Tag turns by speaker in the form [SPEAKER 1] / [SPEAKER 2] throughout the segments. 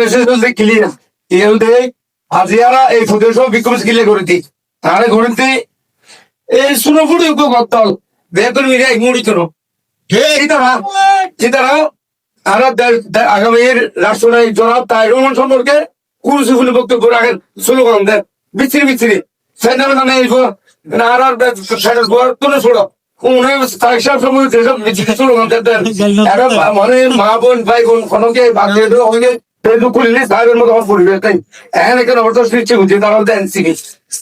[SPEAKER 1] Message হচ্ছে clear ইহুদে আজিয়ারা এই footage Vikram clear করেছি তাহলে করেছি এই সুরফুড়ি উপ গতল। বেতন মিলে মুড়ি করো চিতারা চিতারা আর আগামীর রাষ্ট্রনায়ক জনাব তাই রহমান সম্পর্কে বক্তব্য রাখেন স্লোগান দেন। বিচ্ছিরি বিচ্ছিরি। সেন্টার মানে এই আর আর তুলে ছোড়ো মানে মা বোন ভাই বোন কোনকে বাদ দিয়ে ফেসবুক খুললে সাহেবের মতো আমার পরিবেশ তাই? এখন এখানে অর্থ সৃষ্টি হচ্ছে তারা হচ্ছে এনসিপি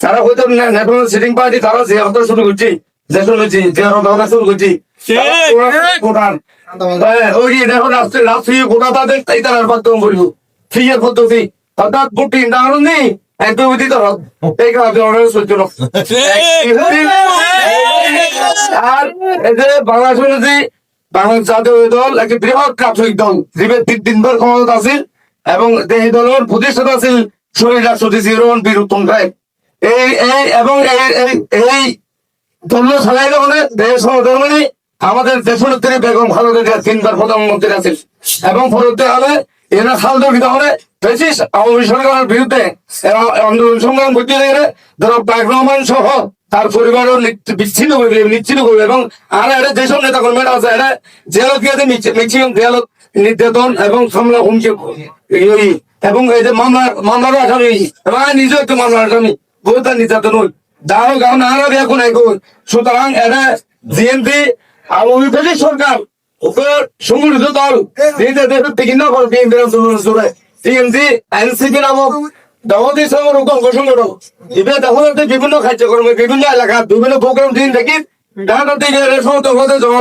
[SPEAKER 1] তারা হয়তো ন্যাশনাল সিটিং পার্টি তারা যে অর্থ শুরু করছে যে অর্থ শুরু করছি কোরআন ওই দেখো রাষ্ট্রীয় রাষ্ট্রীয় কোটা তাদের তাই তারা মাধ্যম বলব। ফ্রিয়ের পদ্ধতি। অর্থাৎ বুটি দাঁড়ানো নেই একদম উচিত এই কাজ অর্ডার চলছিল আর এই যে বাংলাদেশ জাতীয় দল একটি বৃহৎ রাজনৈতিক দল জীবের তিন তিনবার ক্ষমতা আছে এবং এই দলের প্রতিষ্ঠাতা আছিল শহীদ রাষ্ট্রপতি জিরোন বীর উত্তম রায়। এই এই, এবং এই- এই এই দল ছাড়াই যখন দেশ সহধর্মী আমাদের দেশনেত্রী বেগম খালেদা তিনবার প্রধানমন্ত্রী আছেন এবং পরবর্তী হলে এরা খালদা হলে ব্রিটিশ আওয়ামী সরকারের বিরুদ্ধে আন্দোলন সংগ্রাম করতে গেলে ধরো তারেক রহমান সহ তার পরিবারও বিচ্ছিন্ন করবে নিচ্ছিন্ন করবে এবং আর এরা যেসব নেতা কর্মীরা আছে, এরা জেলত গিয়ে ম্যাক্সিমাম জেলত নির্যাতন এবং সামলা হুমকি এবং এই যে মামলা মামলারও আসামি এবং নিজেও একটু মামলার আসামি। বহুত নির্যাতন হই দাঁড়ো গাও না আরও এখন এখন সুতরাং এরা জিএনপি আওয়ামী লীগ সরকার সংগঠিত দল। যেটা দেশের থেকে না করে বিএনপি জোরে টিএমসি এনসিপি নামক দাওয়াতি অঙ্গ সংগঠন এবার বিভিন্ন কার্যক্রমে বিভিন্ন এলাকা বিভিন্ন প্রোগ্রাম দিন দেখি। ঢাকা পদে জমা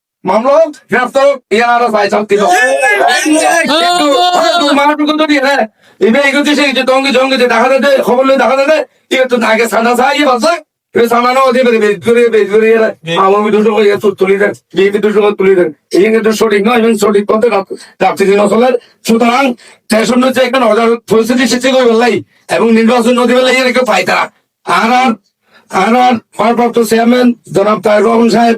[SPEAKER 1] মামলা গ্রেফতার ইয়ে মাহাটুকু তো দিয়ে এগুলো সেই যে জঙ্গি যে দেখা যাবে খবর লই দেখা যাবে ইয়ে তো আগে সাদা সাহায্য বাসা এই সামানো দিয়ে বেরে বের করে বের করে আমার দুটো করে তুলি দেন বিয়ে দুটো করে তুলি দেন। এই কিন্তু সঠিক নয় এবং সঠিক পথে রাত্রি দিন চলের সুতরাং হচ্ছে একটা নজর পরিস্থিতি সৃষ্টি করে বেলাই এবং নির্বাচন নদী বেলাই এর একটা পাই তারা আর আর ভারপ্রাপ্ত চেয়ারম্যান জনাব রহমান সাহেব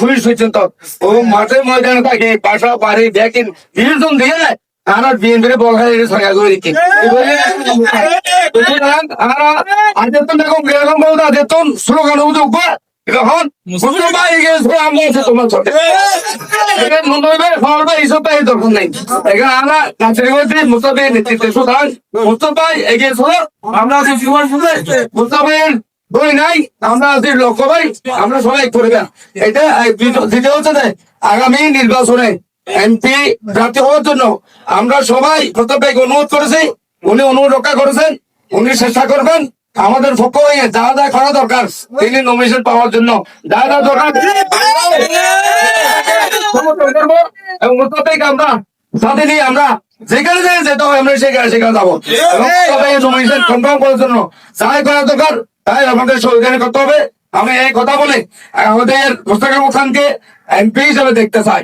[SPEAKER 1] পুলিশ হয়েছেন তো। ও মাঠে ময়দানে থাকে বাসা বাড়ি দেখেন বিভিন্ন দিয়ে বিএনপির সরকার করে দিচ্ছি আদেতন দেখো গ্রাম বলতে আদেতন স্লোগান উদ্যোগ এখন মুসলমান আমরা আছে তোমার মনে হবে এইসব পাই দরকার নাই। এখানে আমরা কাছের মধ্যে মুস্তাফের নেতৃত্বে সুতরাং মুস্তাফাই এগিয়ে চলো। আমরা আছি জীবন শুনে মুস্তাফের বই নাই আমরা আছি লক্ষ্য ভাই আমরা সবাই করবে এটা দিতে হচ্ছে যে আগামী নির্বাচনে এমপি প্রার্থী হওয়ার জন্য আমরা সবাই প্রতাপ ভাইকে অনুরোধ করেছি উনি অনুরোধ রক্ষা করেছেন উনি চেষ্টা করবেন আমাদের পক্ষ হয়ে যা যা করা দরকার তিনি নমিনেশন পাওয়ার জন্য যা যা দরকার। এবং আমরা সাথে নিয়ে আমরা যেখানে যেখানে যেতে হবে আমরা সেখানে সেখানে যাব। এবং সবাই নমিনেশন কনফার্ম করার জন্য যাই করা দরকার তাই আমাদের সহযোগিতা করতে হবে। আমি এই কথা বলে আমাদের মোস্তাক খানকে এমপি হিসেবে দেখতে চাই।